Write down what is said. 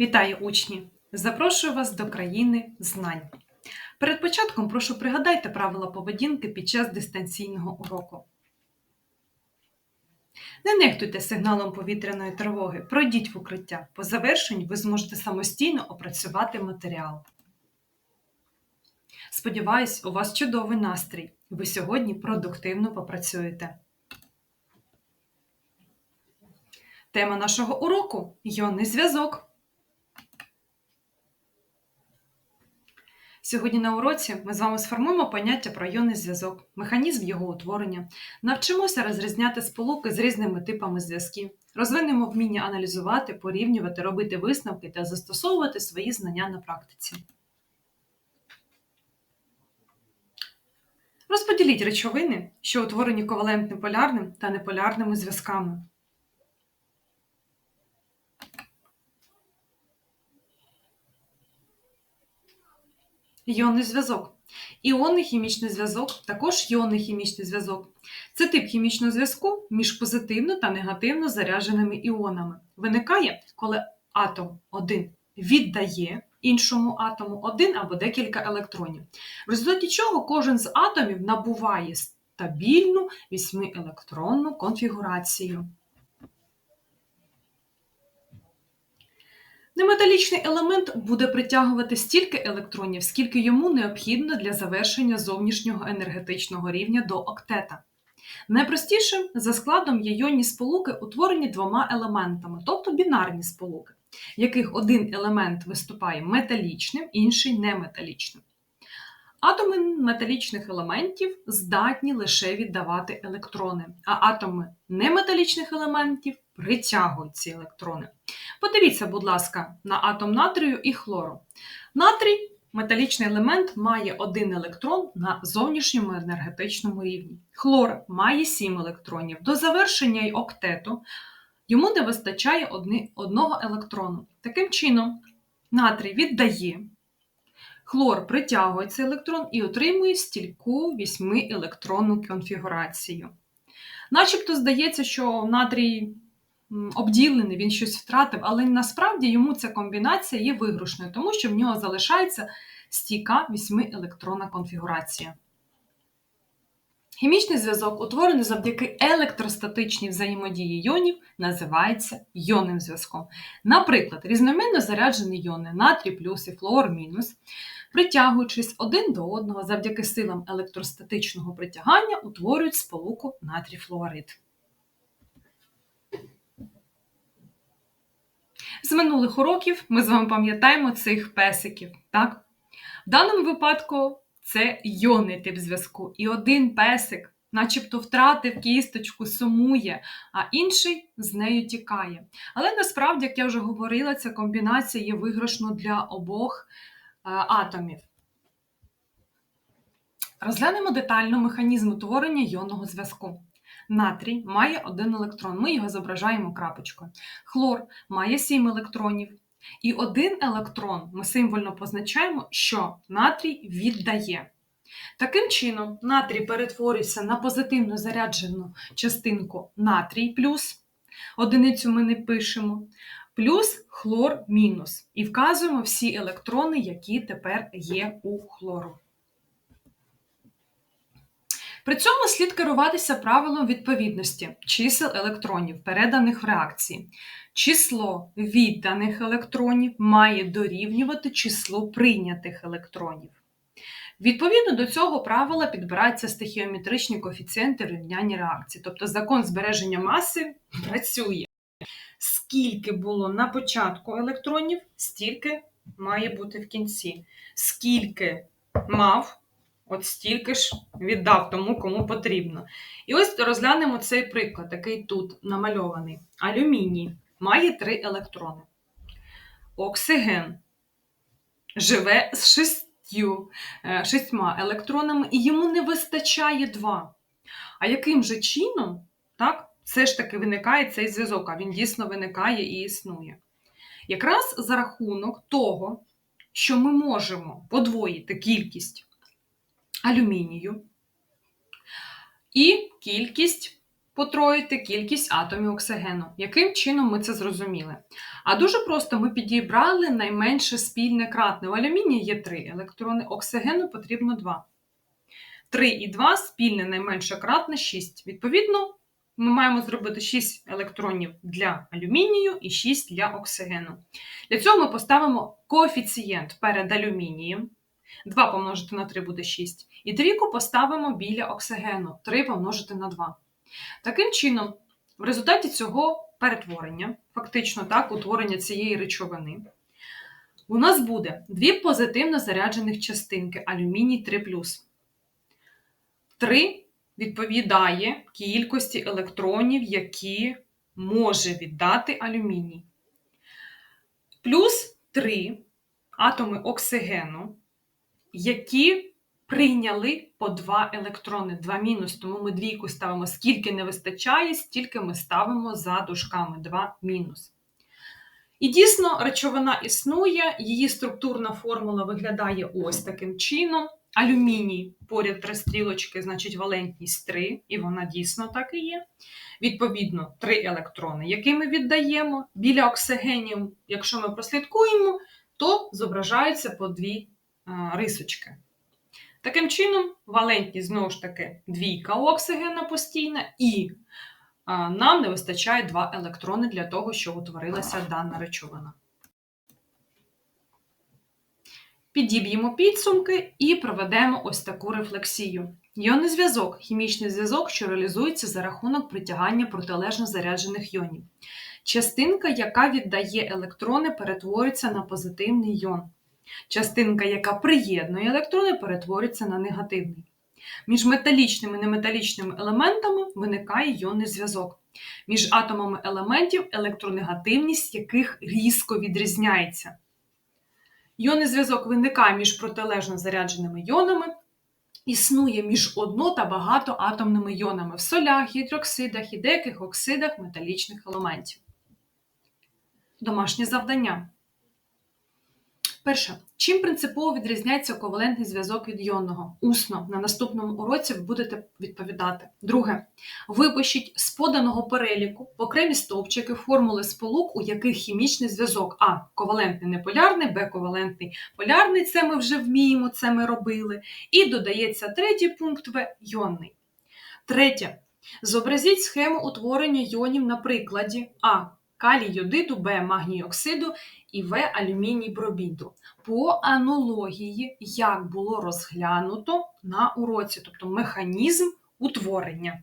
Вітаю учні! Запрошую вас до країни знань. Перед початком прошу пригадайте правила поведінки під час дистанційного уроку. Не нехтуйте сигналом повітряної тривоги, пройдіть в укриття. По завершенні ви зможете самостійно опрацювати матеріал. Сподіваюсь, у вас чудовий настрій. Ви сьогодні продуктивно попрацюєте. Тема нашого уроку йонний зв'язок. Сьогодні на уроці ми з вами сформуємо поняття про йонний зв'язок, механізм його утворення, навчимося розрізняти сполуки з різними типами зв'язків, розвинемо вміння аналізувати, порівнювати, робити висновки та застосовувати свої знання на практиці. Розподіліть речовини, що утворені ковалентним полярним та неполярними зв'язками. Іонний зв'язок. Іонний хімічний зв'язок, також іонний хімічний зв'язок. Це тип хімічного зв'язку між позитивно та негативно зарядженими іонами. Виникає, коли атом один віддає іншому атому один або декілька електронів. В результаті чого кожен з атомів набуває стабільну 8-електронну конфігурацію. Неметалічний елемент буде притягувати стільки електронів, скільки йому необхідно для завершення зовнішнього енергетичного рівня до октета. Найпростішим за складом є йонні сполуки, утворені двома елементами, тобто бінарні сполуки, яких один елемент виступає металічним, інший неметалічним. Атоми металічних елементів здатні лише віддавати електрони, а атоми неметалічних елементів притягують ці електрони. Подивіться, будь ласка, на атом натрію і хлору. Натрій, металічний елемент, має один електрон на зовнішньому енергетичному рівні. Хлор має 7 електронів. До завершення й октету йому не вистачає одни, одного електрону. Таким чином, натрій віддає. Хлор притягує цей електрон і отримує стільку 8-електронну конфігурацію. Начебто здається, що натрій обділений, він щось втратив, але насправді йому ця комбінація є виграшною, тому що в нього залишається стійка 8-електронна конфігурація. Хімічний зв'язок, утворений завдяки електростатичній взаємодії йонів, називається йонним зв'язком. Наприклад, різноманітно заряджені йони натрій плюс і флуор мінус, притягуючись один до одного завдяки силам електростатичного притягання, утворюють сполуку натрій флуорид. З минулих уроків ми з вами пам'ятаємо цих песиків. так? В даному випадку це йонний тип зв'язку. І один песик, начебто, втратив кісточку, сумує, а інший з нею тікає. Але насправді, як я вже говорила, ця комбінація є виграшною для обох е, атомів. Розглянемо детально механізм утворення йонного зв'язку. Натрій має один електрон, ми його зображаємо крапочкою. Хлор має 7 електронів. І один електрон ми символьно позначаємо, що натрій віддає. Таким чином, натрій перетворюється на позитивно заряджену частинку натрій плюс, одиницю ми не пишемо, плюс хлор мінус. І вказуємо всі електрони, які тепер є у хлору. При цьому слід керуватися правилом відповідності чисел електронів, переданих в реакції. Число відданих електронів має дорівнювати числу прийнятих електронів. Відповідно до цього правила підбираються стихіометричні коефіцієнти рівняння реакції, тобто закон збереження маси працює. Скільки було на початку електронів, стільки має бути в кінці. Скільки мав От стільки ж віддав тому, кому потрібно. І ось розглянемо цей приклад, який тут намальований. Алюміній має три електрони. Оксиген живе з шістю, е, шістьма електронами, і йому не вистачає два. А яким же чином, так, все ж таки виникає цей зв'язок, а він дійсно виникає і існує. Якраз за рахунок того, що ми можемо подвоїти кількість алюмінію і кількість потроїти кількість атомів оксигену. Яким чином ми це зрозуміли? А дуже просто ми підібрали найменше спільне кратне. У алюмінії є 3 електрони, оксигену потрібно 2. 3 і 2 спільне найменше кратне 6. Відповідно, ми маємо зробити 6 електронів для алюмінію і 6 для оксигену. Для цього ми поставимо коефіцієнт перед алюмінієм. 2 помножити на 3 буде 6. І трійку поставимо біля оксигену 3 помножити на 2. Таким чином, в результаті цього перетворення, фактично так, утворення цієї речовини, у нас буде дві позитивно заряджених частинки алюміній 3 3 відповідає кількості електронів, які може віддати алюміній. Плюс 3 атоми оксигену, які прийняли по 2 електрони, 2 мінус, тому ми двійку ставимо, скільки не вистачає, стільки ми ставимо за дужками 2 мінус. І дійсно, речовина існує, її структурна формула виглядає ось таким чином. Алюміній поряд три стрілочки, значить валентність 3, і вона дійсно так і є. Відповідно, 3 електрони, які ми віддаємо. Біля оксигенів, якщо ми прослідкуємо, то зображаються по дві рисочки. Таким чином, валентність знову ж таки двійка оксигена постійна, і нам не вистачає 2 електрони для того, щоб утворилася дана речовина. Підіб'ємо підсумки і проведемо ось таку рефлексію. Йонний зв'язок хімічний зв'язок, що реалізується за рахунок притягання протилежно заряджених йонів. Частинка, яка віддає електрони, перетворюється на позитивний йон. Частинка, яка приєднує електрони, перетворюється на негативний. Між металічними і неметалічними елементами виникає йонний зв'язок. Між атомами елементів електронегативність яких різко відрізняється. Йонний зв'язок виникає між протилежно зарядженими йонами, існує між одно- та багатоатомними йонами в солях, гідроксидах і деяких оксидах металічних елементів. Домашнє завдання. Перше. Чим принципово відрізняється ковалентний зв'язок від йонного? Усно на наступному уроці ви будете відповідати. Друге. Випишіть з поданого переліку окремі стовпчики формули сполук, у яких хімічний зв'язок А. Ковалентний неполярний, Б. Ковалентний полярний, це ми вже вміємо, це ми робили. І додається третій пункт В. Йонний. Третє. Зобразіть схему утворення йонів на прикладі А. Калій йодиду, Б. Магній оксиду і В. Алюміній бробіду. По аналогії, як було розглянуто на уроці, тобто механізм утворення.